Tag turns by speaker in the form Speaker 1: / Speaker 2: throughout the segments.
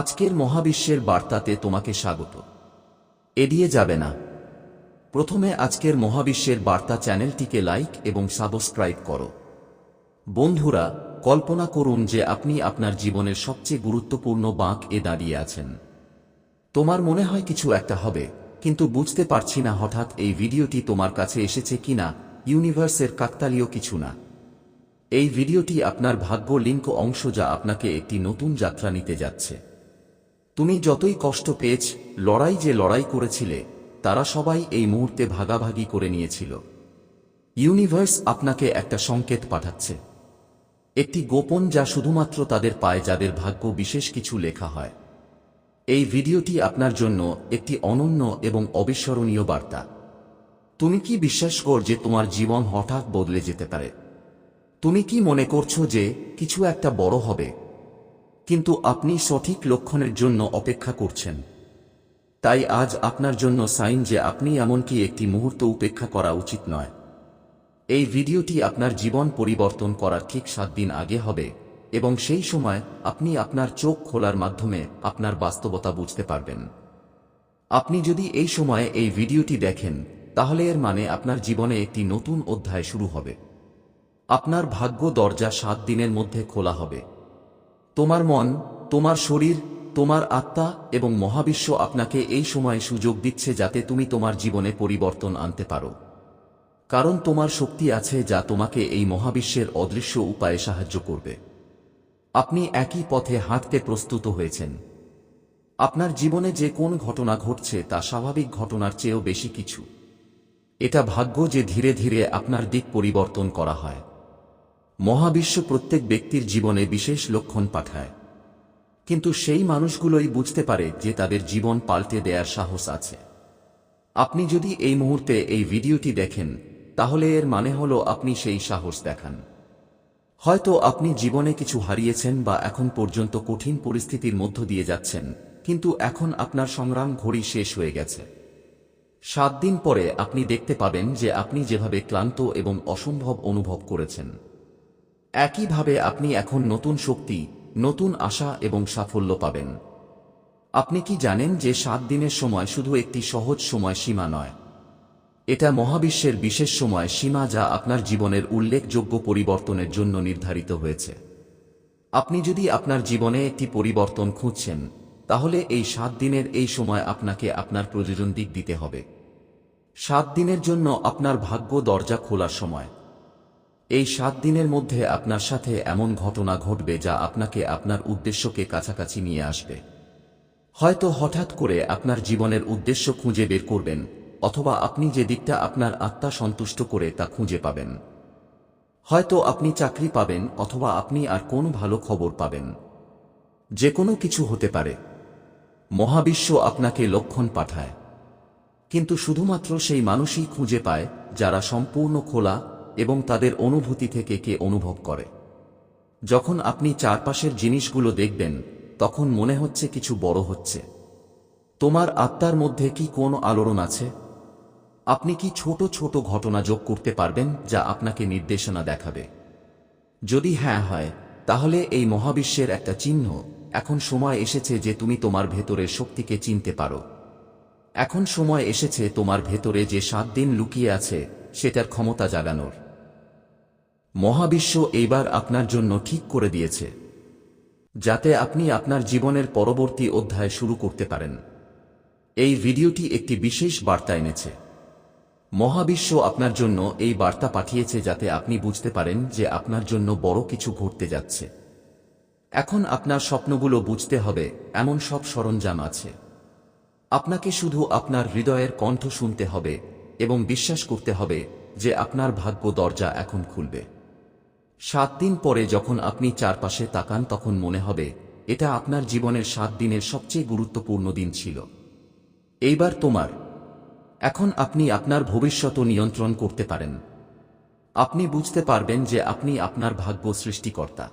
Speaker 1: আজকের মহাবিশ্বের বার্তাতে তোমাকে স্বাগত। এড়িয়ে যাবে না। প্রথমে আজকের মহাবিশ্বের বার্তা চ্যানেলটিকে লাইক এবং সাবস্ক্রাইব করো। বন্ধুরা, কল্পনা করুন যে আপনি আপনার জীবনের সবচেয়ে গুরুত্বপূর্ণ বাঁক এ দাঁড়িয়ে আছেন। তোমার মনে হয় কিছু একটা হবে, কিন্তু বুঝতে পারছি না হঠাৎ এই ভিডিওটি তোমার কাছে এসেছে কিনা ইউনিভার্সের কাকতালীয় কিছু না। এই ভিডিওটি আপনার ভাগ্য লিঙ্ক অংশ যা আপনাকে একটি নতুন যাত্রা নিতে যাচ্ছে। তুমি যতই কষ্ট পেয়েছ, লড়াই যে লড়াই করেছিলে, তারা সবাই এই মুহূর্তে ভাগাভাগি করে নিয়েছিল। ইউনিভার্স আপনাকে একটা সংকেত পাঠাচ্ছে। একটি গোপন যা শুধুমাত্র তাদের পায়, যাদের ভাগ্য বিশেষ কিছু লেখা হয়। এই ভিডিওটি আপনার জন্য একটি অনন্য এবং অবিস্মরণীয় বার্তা। তুমি কি বিশ্বাস কর যে তোমার জীবন হঠাৎ বদলে যেতে পারে? তুমি কি মনে করছ যে কিছু একটা বড় হবে? কিন্তু আপনি সঠিক লক্ষণের জন্য অপেক্ষা করছেন। তাই আজ আপনার জন্য সাইন যে আপনি এমনকি একটি মুহূর্ত উপেক্ষা করা উচিত নয়। এই ভিডিওটি আপনার জীবন পরিবর্তন করার ঠিক সাত দিন আগে হবে এবং সেই সময় আপনি আপনার চোখ খোলার মাধ্যমে আপনার বাস্তবতা বুঝতে পারবেন। আপনি যদি এই সময়ে এই ভিডিওটি দেখেন, তাহলে এর মানে আপনার জীবনে একটি নতুন অধ্যায় শুরু হবে। আপনার ভাগ্য দরজা সাত দিনের মধ্যে খোলা হবে। তোমার মন, তোমার শরীর, তোমার আত্মা এবং মহাবিশ্ব আপনাকে এই সময়ে সুযোগ দিচ্ছে যাতে তুমি তোমার জীবনে পরিবর্তন আনতে পারো। কারণ তোমার শক্তি আছে যা তোমাকে এই মহাবিশ্বের অদৃশ্য উপায়ে সাহায্য করবে। আপনি একই পথে হাঁটতে প্রস্তুত হয়েছেন। আপনার জীবনে যে কোন ঘটনা ঘটছে তা স্বাভাবিক ঘটনার চেয়েও বেশি কিছু। এটা ভাগ্য যে ধীরে ধীরে আপনার দিক পরিবর্তন করা হয়। মহাবিশ্ব প্রত্যেক ব্যক্তির জীবনে বিশেষ লক্ষণ পাঠায়। কিন্তু সেই মানুষগুলোই বুঝতে পারে যে তাদের জীবন পাল্টে দেয়ার সাহস আছে। আপনি যদি এই মুহূর্তে এই ভিডিওটি দেখেন, তাহলে এর মানে হল আপনি সেই সাহস দেখান। হয়তো আপনি জীবনে কিছু হারিয়েছেন বা এখন পর্যন্ত কঠিন পরিস্থিতির মধ্য দিয়ে যাচ্ছেন, কিন্তু এখন আপনার সংগ্রাম ঘড়ি শেষ হয়ে গেছে। সাত দিন পরে আপনি দেখতে পাবেন যে আপনি যেভাবে ক্লান্ত এবং অসম্ভব অনুভব করেছেন। একইভাবে আপনি এখন নতুন শক্তি, নতুন আশা এবং সাফল্য পাবেন। আপনি কি জানেন যে সাত দিনের সময় শুধু একটি সহজ সময় সীমা নয়? এটা মহাবিশ্বের বিশেষ সময় সীমা যা আপনার জীবনের উল্লেখযোগ্য পরিবর্তনের জন্য নির্ধারিত হয়েছে। আপনি যদি আপনার জীবনে একটি পরিবর্তন খুঁজছেন, তাহলে এই সাত দিনের এই সময় আপনাকে আপনার প্রয়োজন দিক দিতে হবে। সাত দিনের জন্য আপনার ভাগ্য দরজা খোলার সময়। এই সাত দিনের মধ্যে আপনার সাথে এমন ঘটনা ঘটবে যা আপনাকে আপনার উদ্দেশ্যকে কাছাকাছি নিয়ে আসবে। হয়তো হঠাৎ করে আপনার জীবনের উদ্দেশ্য খুঁজে বের করবেন, অথবা আপনি যে দিকটা আপনার আত্মা সন্তুষ্ট করে তা খুঁজে পাবেন। হয়তো আপনি চাকরি পাবেন, অথবা আপনি আর কোন ভালো খবর পাবেন। যে কোনো কিছু হতে পারে। মহাবিশ্ব আপনাকে লক্ষণ পাঠায়। কিন্তু শুধুমাত্র সেই মানুষই খুঁজে পায়, যারা সম্পূর্ণ খোলা এবং তাদের অনুভূতি থেকে কে অনুভব করে। যখন আপনি চারপাশের জিনিসগুলো দেখবেন, তখন মনে হচ্ছে কিছু বড় হচ্ছে। তোমার আত্মার মধ্যে কি কোনো আলোড়ন আছে? আপনি কি ছোট ছোট ঘটনা যোগ করতে পারবেন, যা আপনাকে নির্দেশনা দেখাবে? যদি হ্যাঁ হয়, তাহলে এই মহাবিশ্বের একটা চিহ্ন এখন সময় এসেছে যে তুমি তোমার ভেতরের শক্তিকে চিনতে পারো। এখন সময় এসেছে তোমার ভেতরে যে সাত দিন লুকিয়ে আছে, সেটার ক্ষমতা জাগানোর। মহাবিশ্ব এইবার আপনার জন্য ঠিক করে দিয়েছে, যাতে আপনি আপনার জীবনের পরবর্তী অধ্যায় শুরু করতে পারেন। এই ভিডিওটি একটি বিশেষ বার্তা এনেছে। মহাবিশ্ব আপনার জন্য এই বার্তা পাঠিয়েছে যাতে আপনি বুঝতে পারেন যে আপনার জন্য বড় কিছু ঘটতে যাচ্ছে। এখন আপনার স্বপ্নগুলো বুঝতে হবে, এমন সব সরঞ্জাম আছে। আপনাকে শুধু আপনার হৃদয়ের কণ্ঠ শুনতে হবে এবং বিশ্বাস করতে হবে যে আপনার ভাগ্য দরজা এখন খুলবে। সাত দিন পরে যখন আপনি চারপাশে তাকান তখন মনে হবে, এটা আপনার জীবনের সাত দিনের সবচেয়ে গুরুত্বপূর্ণ দিন ছিল। এইবার তোমার। এখন আপনি আপনার ভবিষ্যৎ নিয়ন্ত্রণ করতে পারেন। আপনি বুঝতে পারবেন যে আপনি আপনার ভাগ্য সৃষ্টিকর্তা।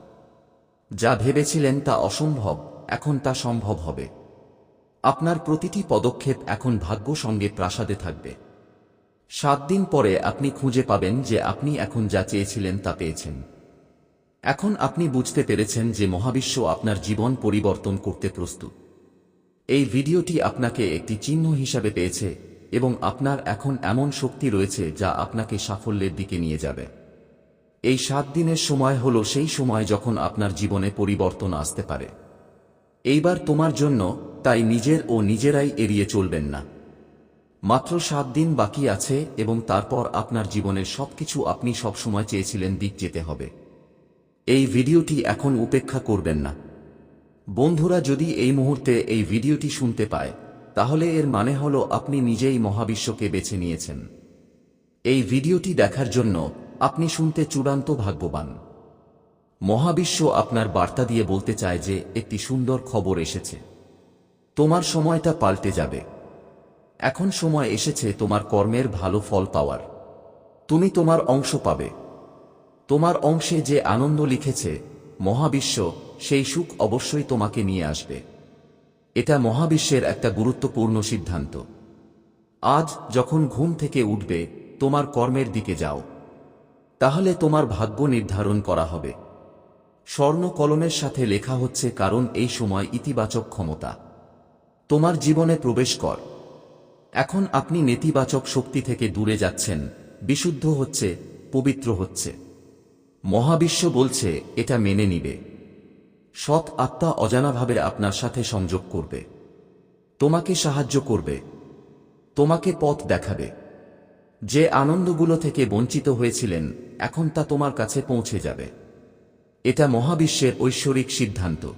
Speaker 1: যা ভেবেছিলেন তা অসম্ভব, এখন তা সম্ভব হবে। আপনার প্রতিটি পদক্ষেপ এখন ভাগ্য সঙ্গে প্রাসাদে থাকবে। সাত দিন পরে আপনি খুঁজে পাবেন যে আপনি এখন যা চেয়েছিলেন তা পেয়েছেন। এখন আপনি বুঝতে পেরেছেন যে মহাবিশ্ব আপনার জীবন পরিবর্তন করতে প্রস্তুত। এই ভিডিওটি আপনাকে একটি চিহ্ন হিসাবে পেয়েছে এবং আপনার এখন এমন শক্তি রয়েছে যা আপনাকে সাফল্যের দিকে নিয়ে যাবে। এই সাত দিনের সময় হল সেই সময় যখন আপনার জীবনে পরিবর্তন আসতে পারে। এইবার তোমার জন্য তাই নিজের ও নিজেরাই এড়িয়ে চলবেন না। মাত্র সাত দিন বাকি আছে এবং তারপর আপনার জীবনের সবকিছু আপনি সবসময় চেয়েছিলেন দিক যেতে হবে। এই ভিডিওটি এখন উপেক্ষা করবেন না। বন্ধুরা, যদি এই মুহূর্তে এই ভিডিওটি শুনতে পায়, তাহলে এর মানে হল আপনি নিজেই মহাবিশ্বকে বেছে নিয়েছেন। এই ভিডিওটি দেখার জন্য আপনি শুনতে চূড়ান্ত ভাগ্যবান। মহাবিশ্ব আপনার বার্তা দিয়ে বলতে চায় যে একটি সুন্দর খবর এসেছে। তোমার সময়টা পাল্টে যাবে। এখন সময় এসেছে তোমার কর্মের ভালো ফল পাওয়ার। তুমি তোমার অংশ পাবে। তোমার অংশে যে আনন্দ লিখেছে, মহাবিশ্ব, সেই সুখ অবশ্যই তোমাকে নিয়ে আসবে। এটা মহাবিশ্বের একটা গুরুত্বপূর্ণ সিদ্ধান্ত। আজ যখন ঘুম থেকে উঠবে, তোমার কর্মের দিকে যাও। তাহলে তোমার ভাগ্য নির্ধারণ করা হবে। স্বর্ণ কলমের সাথে লেখা হচ্ছে কারণ এই সময় ইতিবাচক ক্ষমতা। তোমার জীবনে প্রবেশ কর। এখন আপনি নেতিবাচক শক্তি থেকে দূরে যাচ্ছেন, বিশুদ্ধ হচ্ছে, পবিত্র হচ্ছে। মহাবিশ্ব বলছে, এটা মেনে নিবে। সৎ আত্মা অজানাভাবে আপনার সাথে সংযোগ করবে। তোমাকে সাহায্য করবে। তোমাকে পথ দেখাবে। যে আনন্দগুলো থেকে বঞ্চিত হয়েছিলেন, এখন তা তোমার কাছে পৌঁছে যাবে। এটা মহাবিশ্বের ঐশ্বরিক সিদ্ধান্ত।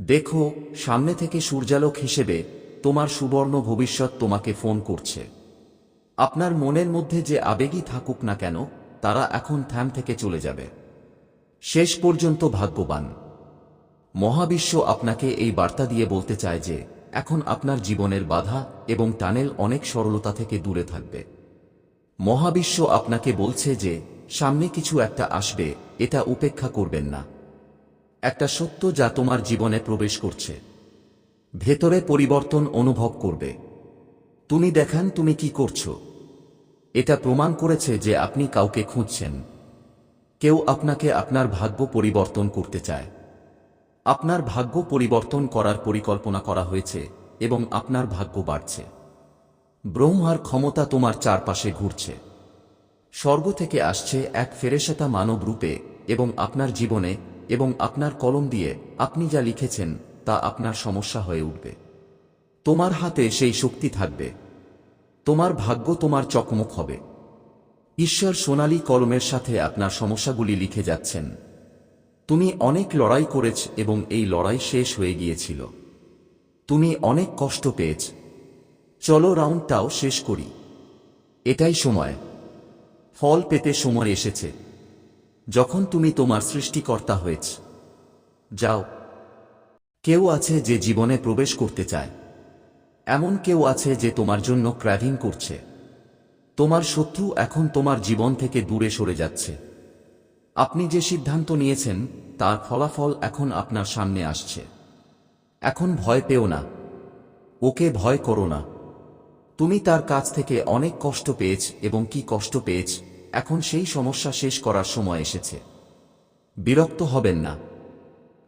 Speaker 1: দেখো, সামনে থেকে সূর্যালোক হিসেবে তোমার সুবর্ণ ভবিষ্যৎ তোমাকে ফোন করছে। আপনার মনের মধ্যে যে আবেগই থাকুক না কেন তারা এখন থ্যাম থেকে চলে যাবে। শেষ পর্যন্ত ভাগ্যবান। মহাবিশ্ব আপনাকে এই বার্তা দিয়ে বলতে চায় যে, এখন আপনার জীবনের বাধা এবং টানেল অনেক সরলতা থেকে দূরে থাকবে। মহাবিশ্ব আপনাকে বলছে যে, সামনে কিছু একটা আসবে, এটা উপেক্ষা করবেন না। একটা সত্য যা তোমার জীবনে প্রবেশ করছে। ভেতরে পরিবর্তন অনুভব করবে। তুমি দেখান তুমি কি করছ। এটা প্রমাণ করেছে যে আপনি কাউকে খুঁজছেন। কেউ আপনাকে আপনার ভাগ্য পরিবর্তন করতে চায়। আপনার ভাগ্য পরিবর্তন করার পরিকল্পনা করা হয়েছে এবং আপনার ভাগ্য বাড়ছে। ব্রহ্মার ক্ষমতা তোমার চারপাশে ঘুরছে। স্বর্গ থেকে আসছে এক ফেরেশাতা মানব রূপে এবং আপনার জীবনে এবং আপনার কলম দিয়ে আপনি যা লিখেছেন তা আপনার সমস্যা হয়ে উঠবে। তোমার হাতে সেই শক্তি থাকবে। তোমার ভাগ্য তোমার চকমক হবে। ঈশ্বর সোনালী কলমের সাথে আপনার সমস্যাগুলি লিখে যাচ্ছেন। তুমি অনেক লড়াই করেছ এবং এই লড়াই শেষ হয়ে গিয়েছিল। তুমি অনেক কষ্ট পেয়েছ। চলো রাউন্ডটাও শেষ করি। এটাই সময়। ফল পেতে সময় এসেছে। যখন তুমি তোমার সৃষ্টিকর্তা হয়েছ। যাও। কেউ আছে যে জীবনে প্রবেশ করতে চায়। এমন কেউ আছে যে তোমার জন্য ক্র্যাভিং করছে। তোমার শত্রু এখন তোমার জীবন থেকে দূরে সরে যাচ্ছে। আপনি যে সিদ্ধান্ত নিয়েছেন, তার ফলাফল এখন আপনার সামনে আসছে। এখন ভয় পেও না। ওকে ভয় করো না। তুমি তার কাছ থেকে অনেক কষ্ট পেয়েছ এবং কি কষ্ট পেয়েছ, এখন সেই সমস্যা শেষ করার সময় এসেছে। বিরক্ত হবেন না।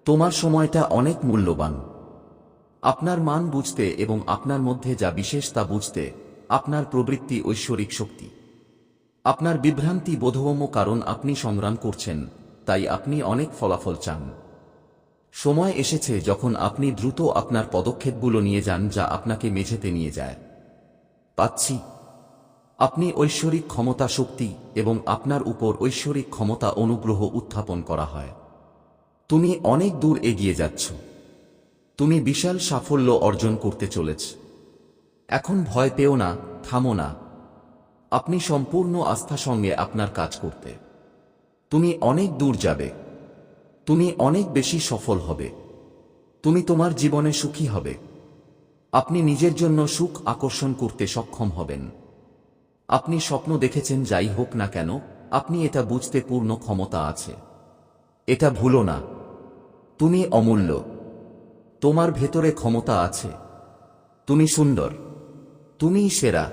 Speaker 1: তোমার সময়টা অনেক মূল্যবান। আপনার মান বুঝতে এবং আপনার মধ্যে যা বিশেষ তা বুঝতে আপনার প্রবৃত্তি ঐশ্বরিক শক্তি। আপনার বিভ্রান্তি বোধগম্য কারণ আপনি সংগ্রাম করছেন, তাই আপনি অনেক ফলাফল চান। সময় এসেছে যখন আপনি দ্রুত আপনার পদক্ষেপগুলো নিয়ে যান যা আপনাকে মেঝেতে নিয়ে যায়। পাচ্ছি। আপনি ঐশ্বরিক ক্ষমতা শক্তি এবং আপনার উপর ঐশ্বরিক ক্ষমতা অনুগ্রহ উত্থাপন করা হয়। তুমি অনেক দূর এগিয়ে যাচ্ছ। তুমি বিশাল সাফল্য অর্জন করতে চলেছ। এখন ভয় পেও না, থামো না। আপনি সম্পূর্ণ আস্থা সঙ্গে আপনার কাজ করতে। তুমি অনেক দূর যাবে। তুমি অনেক বেশি সফল হবে। তুমি তোমার জীবনে সুখী হবে। আপনি নিজের জন্য সুখ আকর্ষণ করতে সক্ষম হবেন। আপনি স্বপ্ন দেখেছেন যাই হোক না কেন, আপনি এটা বুঝতে পূর্ণ ক্ষমতা আছে। এটা ভুলো না। তুমি অমূল্য। তোমার ভেতরে ক্ষমতা আছে। তুমি সুন্দর। তুমিই সেরা।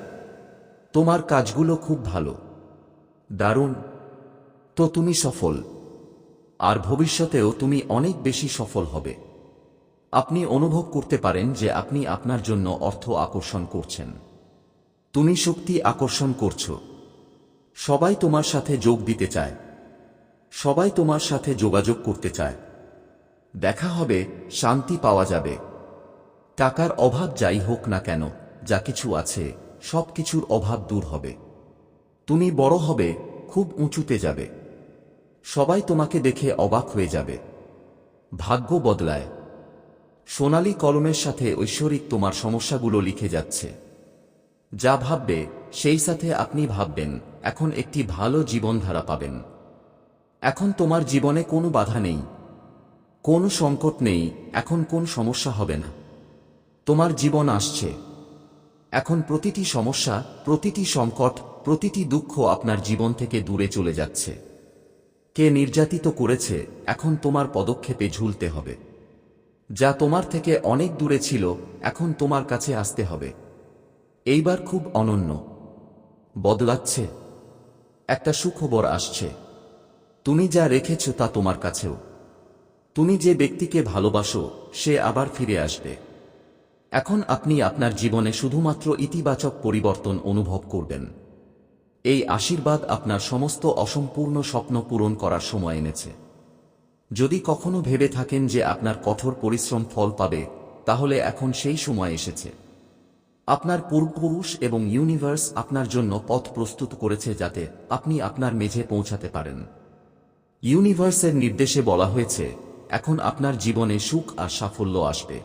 Speaker 1: তোমার কাজগুলো খুব ভালো। দারুণ। তো তুমি সফল। আর ভবিষ্যতেও তুমি অনেক বেশি সফল হবে। আপনি অনুভব করতে পারেন যে আপনি আপনার জন্য অর্থ আকর্ষণ করছেন। তুমি শক্তি আকর্ষণ করছ। সবাই তোমার সাথে যোগ দিতে চায়। সবাই তোমার সাথে যোগাযোগ করতে চায়। দেখা হবে, শান্তি পাওয়া যাবে। টাকার অভাব যাই হোক না কেন, যা কিছু আছে, সব কিছুর অভাব দূর হবে। তুমি বড় হবে, খুব উঁচুতে যাবে। সবাই তোমাকে দেখে অবাক হয়ে যাবে। ভাগ্য বদলায়। সোনালি কলমের সাথে ঐশ্বরিক তোমার সমস্যাগুলো লিখে যাচ্ছে। যা ভাববে, সেই সাথে আপনি ভাববেন, এখন একটি ভালো জীবনধারা পাবেন। এখন তোমার জীবনে কোনো বাধা নেই। কোনো সংকট নেই, এখন কোন সমস্যা হবে না। তোমার জীবন আসছে। এখন প্রতিটি সমস্যা, প্রতিটি সংকট, প্রতিটি দুঃখ আপনার জীবন থেকে দূরে চলে যাচ্ছে। কে নির্যাতিত করেছে, এখন তোমার পদক্ষেপে ঝুলতে হবে। যা তোমার থেকে অনেক দূরে ছিল, এখন তোমার কাছে আসতে হবে। এইবার খুব অনন্য। বদলাচ্ছে। একটা সুখবর আসছে। তুমি যা রেখেছ তা তোমার কাছেও। তুমি যে ব্যক্তিকে ভালোবাসো, সে আবার ফিরে আসবে। এখন আপনি আপনার জীবনে শুধুমাত্র ইতিবাচক পরিবর্তন অনুভব করবেন। এই আশীর্বাদ আপনার সমস্ত অসম্পূর্ণ স্বপ্ন পূরণ করার সময় এনেছে। যদি কখনো ভেবে থাকেন যে আপনার কঠোর পরিশ্রম ফল পাবে, তাহলে এখন সেই সময় এসেছে। আপনার পূর্বপুরুষ এবং ইউনিভার্স আপনার জন্য পথ প্রস্তুত করেছে যাতে আপনি আপনার মেঝে পৌঁছাতে পারেন। ইউনিভার্সের নির্দেশে বলা হয়েছে এখন আপনার জীবনে সুখ আর সাফল্য আসবে।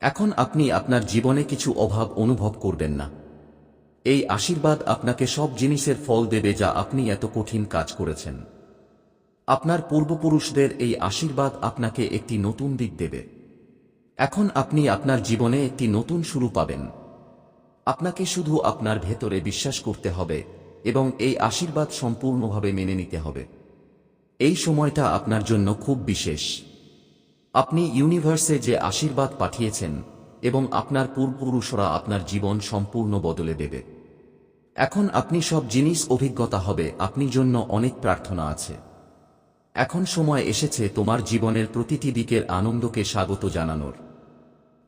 Speaker 1: এখন আপনি আপনার জীবনে কিছু অভাব অনুভব করবেন না। এই আশীর্বাদ আপনাকে সব জিনিসের ফল দেবে যা আপনি এত কঠিন কাজ করেছেন। আপনার পূর্বপুরুষদের এই আশীর্বাদ আপনাকে একটি নতুন দিক দেবে। এখন আপনি আপনার জীবনে একটি নতুন শুরু পাবেন। আপনাকে শুধু আপনার ভেতরে বিশ্বাস করতে হবে এবং এই আশীর্বাদ সম্পূর্ণভাবে মেনে নিতে হবে। এই সময়টা আপনার জন্য খুব বিশেষ। আপনি ইউনিভার্সে যে আশীর্বাদ পাঠিয়েছেন এবং আপনার পূর্বপুরুষরা আপনার জীবন সম্পূর্ণ বদলে দেবে। এখন আপনি সব জিনিস অভিজ্ঞতা হবে আপনি জন্য অনেক প্রার্থনা আছে। এখন সময় এসেছে তোমার জীবনের প্রতিটি দিকের আনন্দকে স্বাগত জানানোর।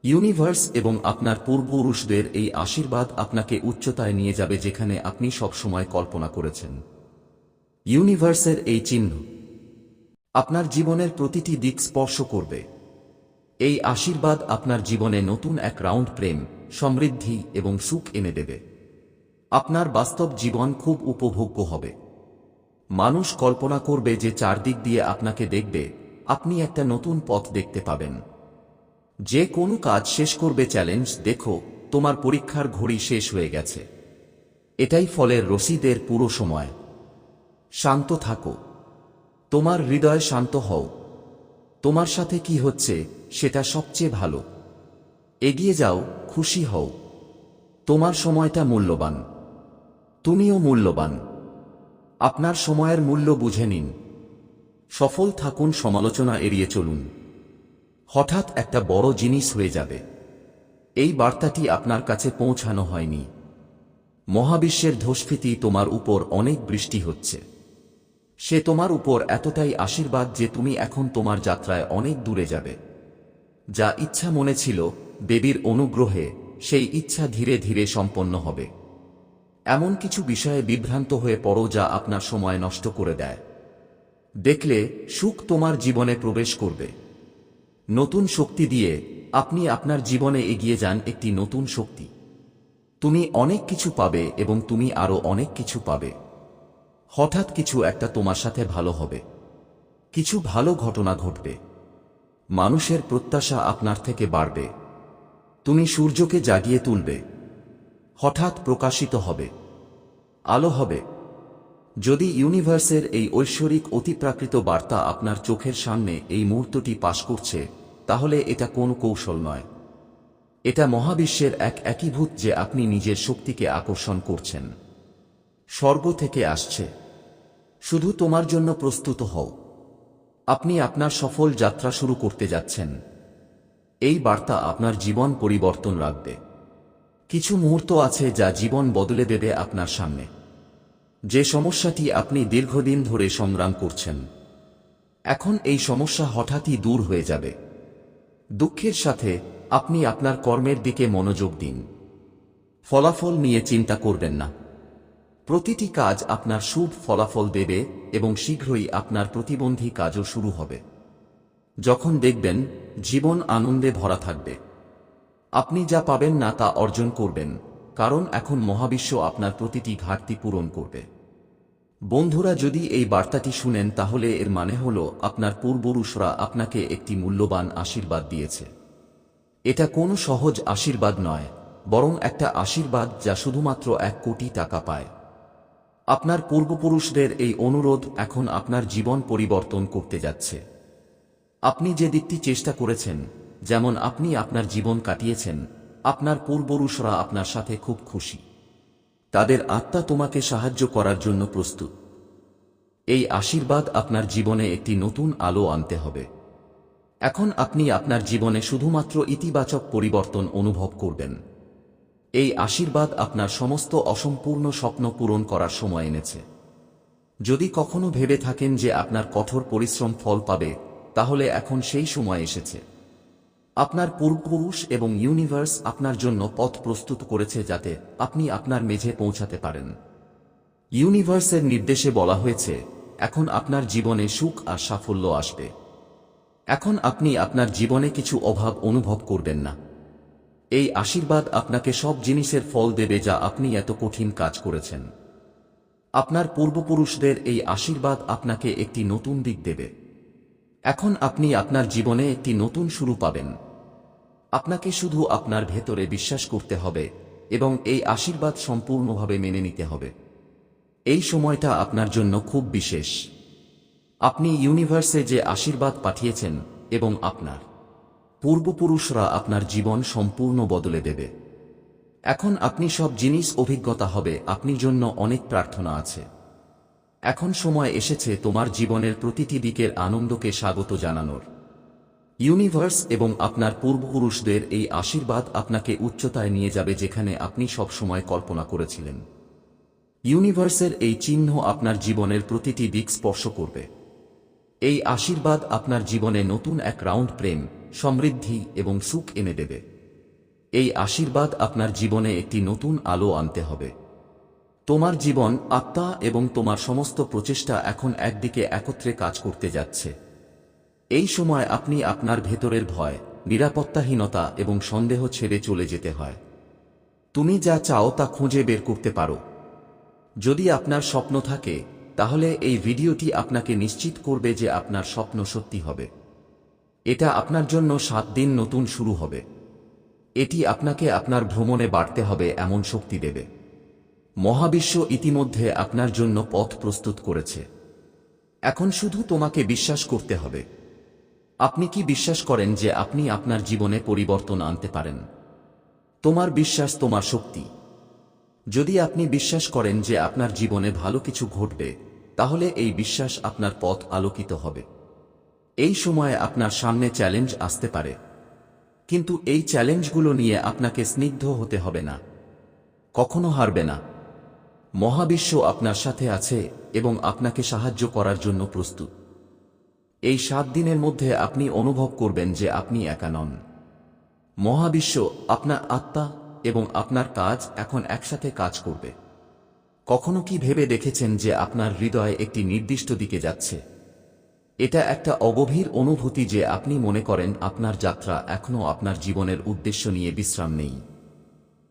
Speaker 1: ইউনিভার্স এবং আপনার পূর্বপুরুষদের এই আশীর্বাদ আপনাকে উচ্চতায় নিয়ে যাবে যেখানে আপনি সবসময় কল্পনা করেছেন। ইউনিভার্সের এই চিহ্ন আপনার জীবনের প্রতিটি দিক স্পর্শ করবে। এই আশীর্বাদ আপনার জীবনে নতুন এক রাউন্ড প্রেম, সমৃদ্ধি এবং সুখ এনে দেবে। আপনার বাস্তব জীবন খুব উপভোগ্য হবে। মানুষ কল্পনা করবে যে চারদিক দিয়ে আপনাকে দেখবে, আপনি একটা নতুন পথ দেখতে পাবেন। যে কোনো কাজ শেষ করবে চ্যালেঞ্জ, দেখো, তোমার পরীক্ষার ঘড়ি শেষ হয়ে গেছে। এটাই ফলের রসিদের পুরো সময়। শান্ত থাকো। তোমার হৃদয় শান্ত হও। তোমার সাথে কি হচ্ছে, সেটা সবচেয়ে ভালো। এগিয়ে যাও, খুশি হও। তোমার সময়টা মূল্যবান। তুমিও মূল্যবান। আপনার সময়ের মূল্য বুঝে নিন। সফল থাকুন, সমালোচনা এড়িয়ে চলুন। হঠাৎ একটা বড় জিনিস হয়ে যাবে। এই বার্তাটি আপনার কাছে পৌঁছানো হয়নি। মহাবিশ্বের ধস্ফিতি তোমার উপর অনেক বৃষ্টি হচ্ছে। সে তোমার উপর এতটাই আশীর্বাদ যে তুমি এখন তোমার যাত্রায় অনেক দূরে যাবে। যা ইচ্ছা মনে ছিল, দেবীর অনুগ্রহে সেই ইচ্ছা ধীরে ধীরে সম্পন্ন হবে। এমন কিছু বিষয়ে বিভ্রান্ত হয়ে পড়ো যা আপনার সময় নষ্ট করে দেয়। দেখলে সুখ তোমার জীবনে প্রবেশ করবে। নতুন শক্তি দিয়ে আপনি আপনার জীবনে এগিয়ে যান একটি নতুন শক্তি। তুমি অনেক কিছু পাবে এবং তুমি আরও অনেক কিছু পাবে। হঠাৎ কিছু একটা তোমার সাথে ভালো হবে। কিছু ভালো ঘটনা ঘটবে। মানুষের প্রত্যাশা আপনার থেকে বাড়বে। তুমি সূর্যকে জাগিয়ে তুলবে। হঠাৎ প্রকাশিত হবে। আলো হবে। যদি ইউনিভার্সের এই ঐশ্বরিক অতিপ্রাকৃত বার্তা আপনার চোখের সামনে এই মুহূর্তটি পাশ করছে, তাহলে এটা কোনো কৌশল নয়। এটা মহাবিশ্বের এক একীভূত যে আপনি নিজের শক্তিকে আকর্ষণ করছেন। স্বর্গ থেকে আসছে। শুধু তোমার জন্য প্রস্তুত হও। আপনি আপনার সফল যাত্রা শুরু করতে যাচ্ছেন। এই বার্তা আপনার জীবন পরিবর্তন রাখবে। কিছু মুহূর্ত আছে যা জীবন বদলে দেবে আপনার সামনে। যে সমস্যাটি আপনি দীর্ঘদিন ধরে সংগ্রাম করছেন। এখন এই সমস্যা হঠাৎই দূর হয়ে যাবে। দুঃখের সাথে আপনি আপনার কর্মের দিকে মনোযোগ দিন। ফলাফল নিয়ে চিন্তা করবেন না। প্রতিটি কাজ আপনার শুভ ফলাফল দেবে এবং শীঘ্রই আপনার প্রতিবন্ধী কাজও শুরু হবে। যখন দেখবেন, জীবন আনন্দে ভরা থাকবে। আপনি যা পাবেন না তা অর্জন করবেন, কারণ এখন মহাবিশ্ব আপনার প্রতিটি ঘাটতি পূরণ করবে। বন্ধুরা, যদি এই বার্তাটি শুনেন, তাহলে এর মানে হল আপনার পূর্বপুরুষরা আপনাকে একটি মূল্যবান আশীর্বাদ দিয়েছে। এটা কোনো সহজ আশীর্বাদ নয়, বরং একটা আশীর্বাদ যা শুধুমাত্র এক কোটি টাকা পায়। আপনার পূর্বপুরুষদের এই অনুরোধ এখন আপনার জীবন পরিবর্তন করতে যাচ্ছে। আপনি যে দিকটি চেষ্টা করেছেন, যেমন আপনি আপনার জীবন কাটিয়েছেন, আপনার পূর্বপুরুষরা আপনার সাথে খুব খুশি। তাদের আত্মা তোমাকে সাহায্য করার জন্য প্রস্তুত। এই আশীর্বাদ আপনার জীবনে একটি নতুন আলো আনতে হবে। এখন আপনি আপনার জীবনে শুধুমাত্র ইতিবাচক পরিবর্তন অনুভব করবেন। এই আশীর্বাদ আপনার সমস্ত অসম্পূর্ণ স্বপ্ন পূরণ করার সময় এনেছে। যদি কখনো ভেবে থাকেন যে আপনার কঠোর পরিশ্রম ফল পাবে, তাহলে এখন সেই সময় এসেছে। আপনার পূর্বপুরুষ এবং ইউনিভার্স আপনার জন্য পথ প্রস্তুত করেছে যাতে আপনি আপনার মেঝে পৌঁছাতে পারেন। ইউনিভার্সের নির্দেশে বলা হয়েছে, এখন আপনার জীবনে সুখ আর সাফল্য আসবে। এখন আপনি আপনার জীবনে কিছু অভাব অনুভব করবেন না। এই আশীর্বাদ আপনাকে সব জিনিসের ফল দেবে যা আপনি এত কঠিন কাজ করেছেন। আপনার পূর্বপুরুষদের এই আশীর্বাদ আপনাকে একটি নতুন দিক দেবে। এখন আপনি আপনার জীবনে একটি নতুন শুরু পাবেন। আপনাকে শুধু আপনার ভেতরে বিশ্বাস করতে হবে এবং এই আশীর্বাদ সম্পূর্ণভাবে মেনে নিতে হবে। এই সময়টা আপনার জন্য খুব বিশেষ। আপনি ইউনিভার্সে যে আশীর্বাদ পাঠিয়েছেন এবং আপনার পূর্বপুরুষরা আপনার জীবন সম্পূর্ণ বদলে দেবে। এখন আপনি সব জিনিস অভিজ্ঞতা হবে আপনি জন্য অনেক প্রার্থনা আছে। এখন সময় এসেছে তোমার জীবনের প্রতিটি দিকের আনন্দকে স্বাগত জানানোর। ইউনিভার্স এবং আপনার পূর্বপুরুষদের এই আশীর্বাদ আপনাকে উচ্চতায় নিয়ে যাবে যেখানে আপনি সবসময় কল্পনা করেছিলেন। ইউনিভার্সের এই চিহ্ন আপনার জীবনের প্রতিটি দিক স্পর্শ করবে। এই আশীর্বাদ আপনার জীবনে নতুন এক রাউন্ড প্রেম সমৃদ্ধি এবং সুখ এনে দেবে। এই আশীর্বাদ আপনার জীবনে একটি নতুন আলো আনতে হবে। তোমার জীবন, আত্মা এবং তোমার সমস্ত প্রচেষ্টা এখন একদিকে একত্রে কাজ করতে যাচ্ছে। এই সময় আপনি আপনার ভেতরের ভয়, নিরাপত্তাহীনতা এবং সন্দেহ ছেড়ে চলে যেতে হয়। তুমি যা চাও তা খুঁজে বের করতে পারো। যদি আপনার স্বপ্ন থাকে, তাহলে এই ভিডিওটি আপনাকে নিশ্চিত করবে যে আপনার স্বপ্ন সত্যি হবে। এটা আপনার জন্য সাত দিন নতুন শুরু হবে। এটি আপনাকে আপনার ভ্রমণে বাড়তে হবে, এমন শক্তি দেবে। মহাবিশ্ব ইতিমধ্যে আপনার জন্য পথ প্রস্তুত করেছে। এখন শুধু তোমাকে বিশ্বাস করতে হবে। আপনি কি বিশ্বাস করেন যে আপনি আপনার জীবনে পরিবর্তন আনতে পারেন? তোমার বিশ্বাস তোমার শক্তি। যদি আপনি বিশ্বাস করেন যে আপনার জীবনে ভালো কিছু ঘটবে, তাহলে এই বিশ্বাস আপনার পথ আলোকিত হবে। এই সময়ে আপনার সামনে চ্যালেঞ্জ আসতে পারে। কিন্তু এই চ্যালেঞ্জগুলো নিয়ে আপনাকে স্নিগ্ধ হতে হবে না। কখনো হারবে না। মহাবিশ্ব আপনার সাথে আছে এবং আপনাকে সাহায্য করার জন্য প্রস্তুত। এই সাত দিনের মধ্যে আপনি অনুভব করবেন যে আপনি একা নন। মহাবিশ্ব আপনার আত্মা এবং আপনার কাজ এখন একসাথে কাজ করবে। কখনো কি ভেবে দেখেছেন যে আপনার হৃদয় একটি নির্দিষ্ট দিকে যাচ্ছে? এটা একটা অগভীর অনুভূতি যে আপনি মনে করেন আপনার যাত্রা এখনও আপনার জীবনের উদ্দেশ্য নিয়ে বিশ্রাম নেই।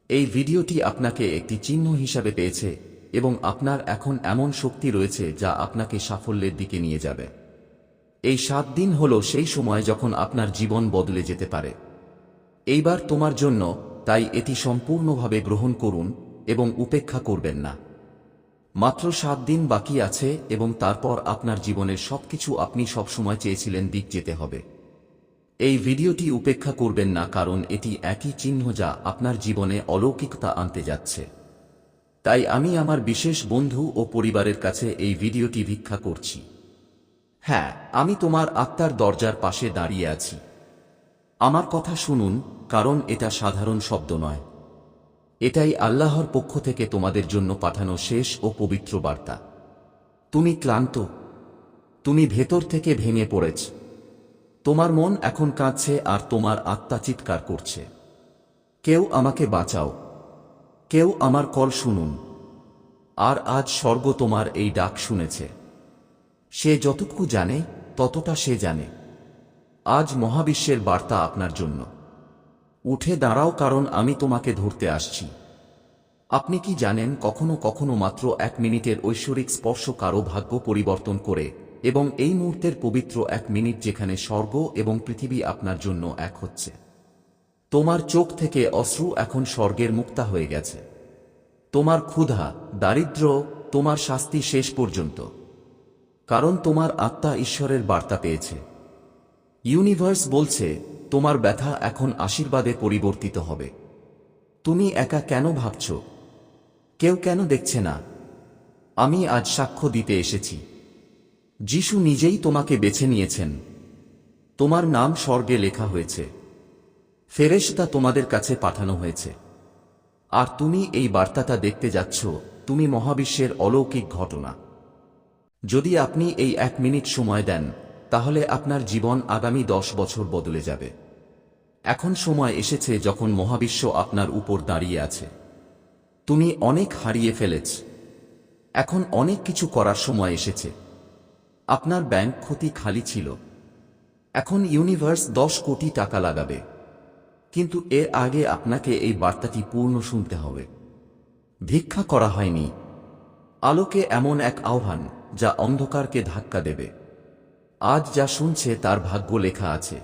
Speaker 1: এই ভিডিওটি আপনাকে একটি চিহ্ন হিসাবে পেয়েছে এবং আপনার এখন এমন শক্তি রয়েছে যা আপনাকে সাফল্যের দিকে নিয়ে যাবে। এই সাত দিন হল সেই সময় যখন আপনার জীবন বদলে যেতে পারে। এইবার তোমার জন্য, তাই এটি সম্পূর্ণভাবে গ্রহণ করুন এবং উপেক্ষা করবেন না। মাত্র সাত দিন বাকি আছে এবং তারপর আপনার জীবনের সবকিছু আপনি সবসময় চেয়েছিলেন দিক যেতে হবে। এই ভিডিওটি উপেক্ষা করবেন না কারণ এটি একই চিহ্ন যা আপনার জীবনে অলৌকিকতা আনতে যাচ্ছে। তাই আমি আমার বিশেষ বন্ধু ও পরিবারের কাছে এই ভিডিওটি ভিক্ষা করছি। হ্যাঁ আমি তোমার আত্মার দরজার পাশে দাঁড়িয়ে আছি। আমার কথা শুনুন, কারণ এটা সাধারণ শব্দ নয়। এটাই আল্লাহর পক্ষ থেকে তোমাদের জন্য পাঠানো শেষ ও পবিত্র বার্তা। তুমি ক্লান্ত, তুমি ভেতর থেকে ভেঙে পড়েছ। তোমার মন এখন কাঁদছে আর তোমার আত্মা চিৎকার করছে। কেউ আমাকে বাঁচাও, কেউ আমার কল শুনুন। আর আজ স্বর্গ তোমার এই ডাক শুনেছে। সে যতটুকু জানে, ততটা সে জানে। আজ মহাবিশ্বের বার্তা আপনার জন্য। উঠে দাঁড়াও কারণ আমি তোমাকে ধরতে আসছি। আপনি কি জানেন কখনো কখনো মাত্র এক মিনিটের ঐশ্বরিক স্পর্শ কারও ভাগ্য পরিবর্তন করে, এবং এই মুহূর্তের পবিত্র এক মিনিট যেখানে স্বর্গ এবং পৃথিবী আপনার জন্য এক হচ্ছে। তোমার চোখ থেকে অশ্রু এখন স্বর্গের মুক্তা হয়ে গেছে। তোমার ক্ষুধা, দারিদ্র, তোমার শাস্তি শেষ পর্যন্ত। কারণ তোমার আত্মা ঈশ্বরের বার্তা পেয়েছে। ইউনিভার্স বলছে তোমার ব্যথা এখন আশীর্বাদে পরিবর্তিত হবে। তুমি একা কেন ভাবছ? কেউ কেন দেখছে না? আমি আজ সাক্ষ্য দিতে এসেছি। যিশু নিজেই তোমাকে বেছে নিয়েছেন। তোমার নাম স্বর্গে লেখা হয়েছে। ফেরেশতা তোমাদের কাছে পাঠানো হয়েছে। আর তুমি এই বার্তাটা দেখতে যাচ্ছ, তুমি মহাবিশ্বের অলৌকিক ঘটনা। যদি আপনি এই এক মিনিট সময় দেন তাহলে আপনার জীবন আগামী দশ বছর বদলে যাবে। এখন সময় এসেছে যখন মহাবিশ্ব আপনার উপর দাঁড়িয়ে আছে। তুমি অনেক হারিয়ে ফেলেছ। এখন অনেক কিছু করার সময় এসেছে। আপনার ব্যাংক ক্ষতি খালি ছিল। এখন ইউনিভার্স দশ কোটি টাকা লাগাবে। কিন্তু এর আগে আপনাকে এই বার্তাটি পূর্ণ শুনতে হবে। ভিক্ষা করা হয়নি। আলোকে এমন এক আহ্বান যা অন্ধকারকে ধাক্কা দেবে। আজ যা শুনছে তার ভাগ্য লেখা আছে।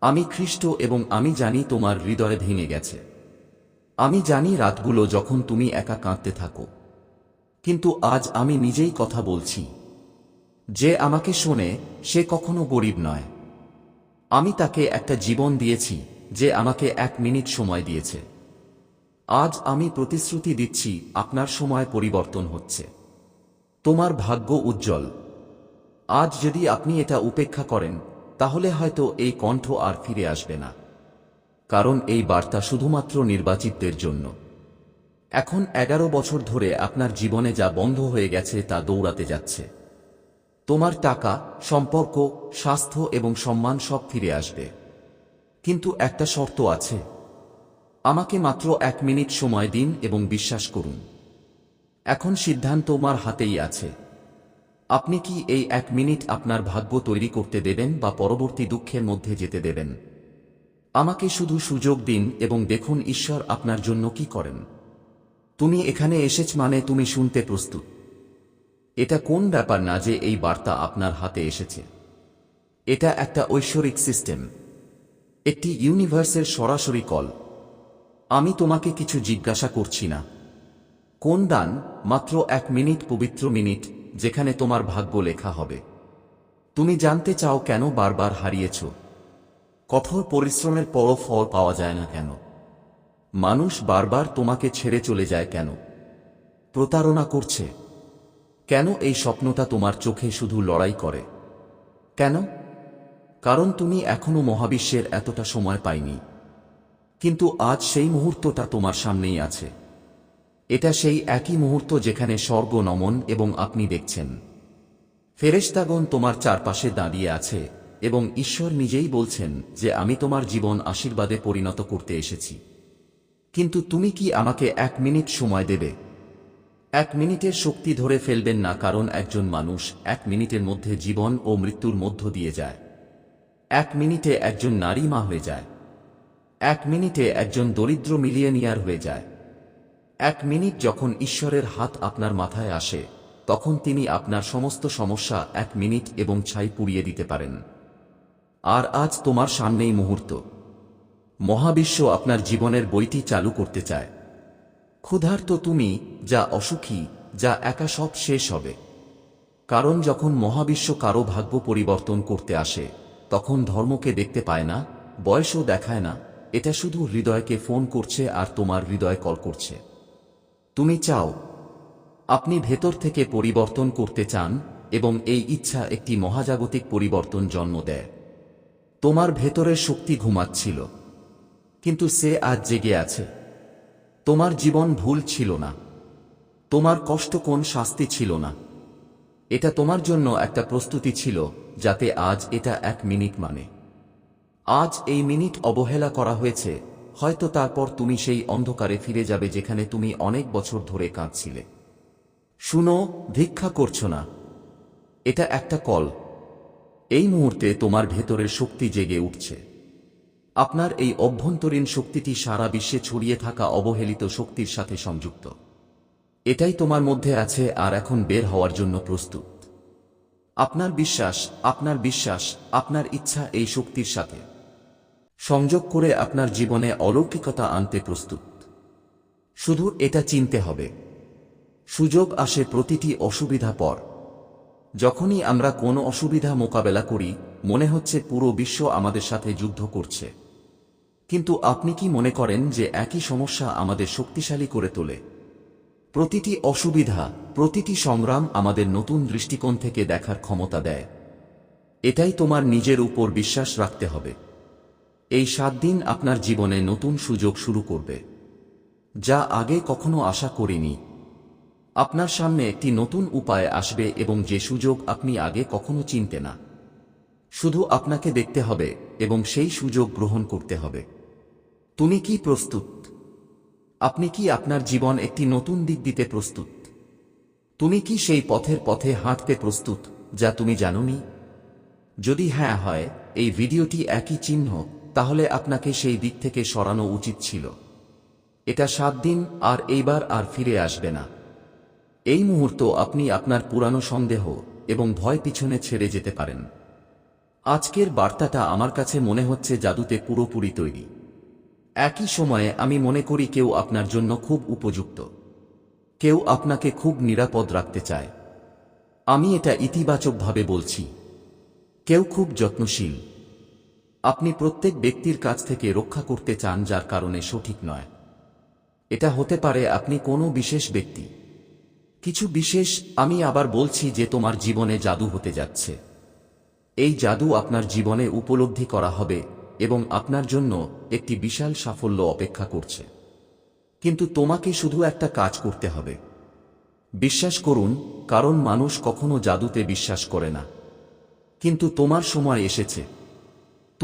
Speaker 1: আমি খ্রিস্ট এবং আমি জানি তোমার হৃদয়ে ভেঙে গেছে। আমি জানি রাতগুলো যখন তুমি একা কাঁদতে থাকো। কিন্তু আজ আমি নিজেই কথা বলছি। যে আমাকে শোনে, সে কখনো গরিব নয়। আমি তাকে একটা জীবন দিয়েছি, যে আমাকে এক মিনিট সময় দিয়েছে। আজ আমি প্রতিশ্রুতি দিচ্ছি, আপনার সময় পরিবর্তন হচ্ছে। তোমার ভাগ্য উজ্জ্বল। আজ যদি আপনি এটা উপেক্ষা করেন, তাহলে হয়তো এই কণ্ঠ আর ফিরে আসবে না। কারণ এই বার্তা শুধুমাত্র নির্বাচিতদের জন্য। এখন এগারো বছর ধরে আপনার জীবনে যা বন্ধ হয়ে গেছে তা দৌড়াতে যাচ্ছে। তোমার টাকা, সম্পর্ক, স্বাস্থ্য এবং সম্মান সব ফিরে আসবে। কিন্তু একটা শর্ত আছে। আমাকে মাত্র এক মিনিট সময় দিন এবং বিশ্বাস করুন। এখন সিদ্ধান্ত তোমার হাতেই আছে। আপনি কি এই এক মিনিট আপনার ভাগ্য তৈরি করতে দেবেন বা পরবর্তী দুঃখের মধ্যে যেতে দেবেন? আমাকে শুধু সুযোগ দিন এবং দেখুন ঈশ্বর আপনার জন্য কি করেন। তুমি এখানে এসেছ মানে তুমি শুনতে প্রস্তুত। এটা কোন ব্যাপার না যে এই বার্তা আপনার হাতে এসেছে। এটা একটা ঐশ্বরিক সিস্টেম। একটি ইউনিভার্সের সরাসরি কল। আমি তোমাকে কিছু জিজ্ঞাসা করছি না। কোন দান? মাত্র এক মিনিট পবিত্র মিনিট। যেখানে তোমার ভাগ্য লেখা হবে। তুমি জানতে চাও কেন বারবার হারিয়েছ। কঠোর পরিশ্রমের পরও ফল পাওয়া যায় না কেন। মানুষ বারবার তোমাকে ছেড়ে চলে যায় কেন? প্রতারণা করছে। কেন এই স্বপ্নটা তোমার চোখে শুধু লড়াই করে? কেন? কারণ তুমি এখনও মহাবিশ্বের এতটা সময় পাইনি। কিন্তু আজ সেই মুহূর্তটা তোমার সামনেই আছে। এটা সেই একই মুহূর্ত যেখানে স্বর্গ নমন এবং আপনি দেখছেন। ফেরেশতাগণ তোমার চারপাশে দাঁড়িয়ে আছে এবং ঈশ্বর নিজেই বলছেন যে আমি তোমার জীবন আশীর্বাদে পরিণত করতে এসেছি। কিন্তু তুমি কি আমাকে এক মিনিট সময় দেবে? এক মিনিটের শক্তি ধরে ফেলবেন না কারণ একজন মানুষ এক মিনিটের মধ্যে জীবন ও মৃত্যুর মধ্য দিয়ে যায়। এক মিনিটে একজন নারী মা হয়ে যায়। এক মিনিটে একজন দরিদ্র মিলিয়নিয়ার হয়ে যায়। এক মিনিট যখন ঈশ্বরের হাত আপনার মাথায় আসে, তখন তিনি আপনার সমস্ত সমস্যা এক মিনিট এবং ছাই পুড়িয়ে দিতে পারেন। আর আজ তোমার সামনেই মুহূর্ত। মহাবিশ্ব আপনার জীবনের বইটি চালু করতে চায়। ক্ষুধার্ত তুমি, যা অসুখী, যা একা সব শেষ হবে। কারণ যখন মহাবিশ্ব কারও ভাগ্য পরিবর্তন করতে আসে, তখন ধর্মকে দেখতে পায় না, বয়সও দেখায় না, এটা শুধু হৃদয়কে ফোন করছে আর তোমার হৃদয় কল করছে। তুমি চাও, আপনি ভেতর থেকে পরিবর্তন করতে চান এবং এই ইচ্ছা একটি মহাজাগতিক পরিবর্তন জন্ম দেয়। তোমার ভেতরের শক্তি ঘুমাচ্ছিল, কিন্তু সে আজ জেগে আছে। তোমার জীবন ভুল ছিল না। তোমার কষ্ট কোন শাস্তি ছিল না। এটা তোমার জন্য একটা প্রস্তুতি ছিল, যাতে আজ এটা এক মিনিট মানে। আজ এই মিনিট অবহেলা করা হয়েছে হয়তো তারপর তুমি সেই অন্ধকারে ফিরে যাবে যেখানে তুমি অনেক বছর ধরে কাঁদছিলে। শুনো, ভিক্ষা করছ না। এটা একটা কল। এই মুহূর্তে তোমার ভেতরের শক্তি জেগে উঠছে। আপনার এই অভ্যন্তরীণ শক্তিটি সারা বিশ্বে ছড়িয়ে থাকা অবহেলিত শক্তির সাথে সংযুক্ত। এটাই তোমার মধ্যে আছে আর এখন বের হওয়ার জন্য প্রস্তুত। আপনার বিশ্বাস আপনার বিশ্বাস, আপনার ইচ্ছা এই শক্তির সাথে। সংযোগ করে আপনার জীবনে অলৌকিকতা আনতে প্রস্তুত। শুধু এটা চিনতে হবে। সুযোগ আসে প্রতিটি অসুবিধা পর। যখনই আমরা কোনো অসুবিধা মোকাবেলা করি, মনে হচ্ছে পুরো বিশ্ব আমাদের সাথে যুদ্ধ করছে। কিন্তু আপনি কি মনে করেন যে একই সমস্যা আমাদের শক্তিশালী করে তোলে? প্রতিটি অসুবিধা, প্রতিটি সংগ্রাম আমাদের নতুন দৃষ্টিকোণ থেকে দেখার ক্ষমতা দেয়। এটাই তোমার নিজের উপর বিশ্বাস রাখতে হবে। এই সাত দিন আপনার জীবনে নতুন সুযোগ শুরু করবে। যা আগে কখনো আশা করিনি। আপনার সামনে একটি নতুন উপায় আসবে এবং যে সুযোগ আপনি আগে কখনো চিনতে না। শুধু আপনাকে দেখতে হবে এবং সেই সুযোগ গ্রহণ করতে হবে। তুমি কি প্রস্তুত? আপনি কি আপনার জীবন একটি নতুন দিক দিতে প্রস্তুত? তুমি কি সেই পথের পথে হাঁটতে প্রস্তুত, যা তুমি জানোনি? যদি হ্যাঁ হয়, এই ভিডিওটি একই চিহ্ন তাহলে আপনাকে সেই দিক থেকে সরানো উচিত ছিল। এটা সাত দিন, আর এইবার আর ফিরে আসবে না। এই মুহূর্ত আপনি আপনার পুরানো সন্দেহ এবং ভয় পিছনে ছেড়ে যেতে পারেন। আজকের বার্তাটা আমার কাছে মনে হচ্ছে জাদুতে পুরোপুরি তৈরি। একই সময়ে আমি মনে করি কেউ আপনার জন্য খুব উপযুক্ত। কেউ আপনাকে খুব নিরাপদ রাখতে চায়। আমি এটা ইতিবাচকভাবে বলছি। কেউ খুব যত্নশীল। আপনি প্রত্যেক ব্যক্তির কাছ থেকে রক্ষা করতে চান যার কারণে সঠিক নয়। এটা হতে পারে আপনি কোনো বিশেষ ব্যক্তি। কিছু বিশেষ, আমি আবার বলছি যে তোমার জীবনে জাদু হতে যাচ্ছে। এই জাদু আপনার জীবনে উপলব্ধি করা হবে এবং আপনার জন্য একটি বিশাল সাফল্য অপেক্ষা করছে। কিন্তু তোমাকে শুধু একটা কাজ করতে হবে। বিশ্বাস করুন, কারণ মানুষ কখনো জাদুতে বিশ্বাস করে না। কিন্তু তোমার সময় এসেছে।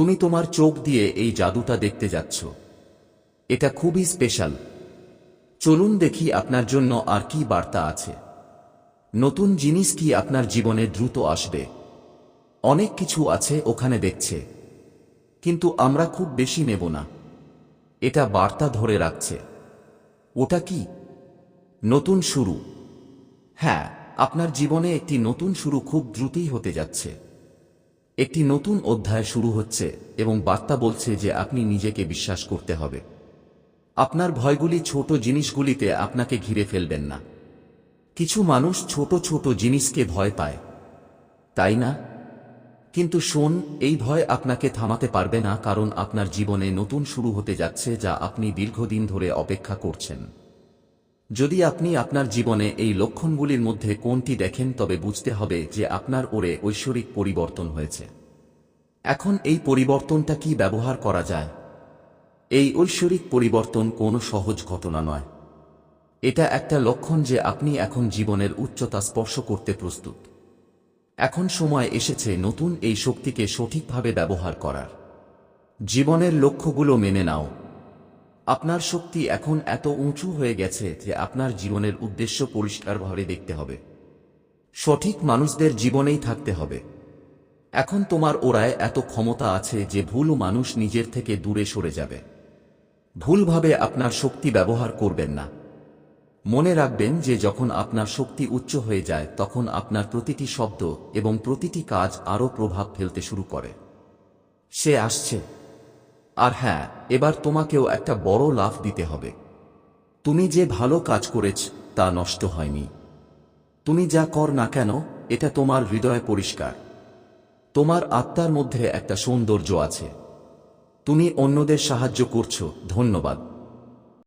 Speaker 1: তুমি তোমার চোখ দিয়ে এই জাদুটা দেখতে যাচ্ছ। এটা খুবই স্পেশাল। চলুন দেখি আপনার জন্য আর কি বার্তা আছে। নতুন জিনিস কি আপনার জীবনে দ্রুত আসবে। অনেক কিছু আছে ওখানে দেখছে। কিন্তু আমরা খুব বেশি নেব না। এটা বার্তা ধরে রাখছে। ওটা কি? নতুন শুরু। হ্যাঁ আপনার জীবনে একটি নতুন শুরু খুব দ্রুতই হতে যাচ্ছে। একটি নতুন অধ্যায় শুরু হচ্ছে এবং বার্তা বলছে যে আপনি নিজেকে বিশ্বাস করতে হবে। আপনার ভয়গুলি ছোট জিনিসগুলিতে আপনাকে ঘিরে ফেলবেন না। কিছু মানুষ ছোট ছোট জিনিসকে ভয় পায়। তাই না? কিন্তু শোন, এই ভয় আপনাকে থামাতে পারবে না কারণ আপনার জীবনে নতুন শুরু হতে যাচ্ছে যা আপনি দীর্ঘদিন ধরে অপেক্ষা করছেন। যদি আপনি আপনার জীবনে এই লক্ষণগুলির মধ্যে কোনটি দেখেন, তবে বুঝতে হবে যে আপনার ওরে ঐশ্বরিক পরিবর্তন হয়েছে। এখন এই পরিবর্তনটা কি ব্যবহার করা যায়? এই ঐশ্বরিক পরিবর্তন কোনো সহজ ঘটনা নয়। এটা একটা লক্ষণ যে আপনি এখন জীবনের উচ্চতা স্পর্শ করতে প্রস্তুত। এখন সময় এসেছে নতুন এই শক্তিকে সঠিকভাবে ব্যবহার করার। জীবনের লক্ষ্যগুলো মেনে নাও। আপনার শক্তি এখন এত উঁচু হয়ে গেছে যে আপনার জীবনের উদ্দেশ্য পরিষ্কারভাবে দেখতে হবে। সঠিক মানুষদের জীবনেই থাকতে হবে। এখন তোমার ওরায় এত ক্ষমতা আছে যে ভুল মানুষ নিজের থেকে দূরে সরে যাবে। ভুলভাবে আপনার শক্তি ব্যবহার করবেন না। মনে রাখবেন যে যখন আপনার শক্তি উচ্চ হয়ে যায়, তখন আপনার প্রতিটি শব্দ এবং প্রতিটি কাজ আরও প্রভাব ফেলতে শুরু করে। সে আসছে। আর হ্যাঁ এবার তোমাকেও একটা বড় লাভ দিতে হবে। তুমি যে ভালো কাজ করেছ, তা নষ্ট হয়নি। তুমি যা কর না কেন, এটা তোমার হৃদয় পরিষ্কার। তোমার আত্মার মধ্যে একটা সৌন্দর্য আছে। তুমি অন্যদের সাহায্য করছ, ধন্যবাদ।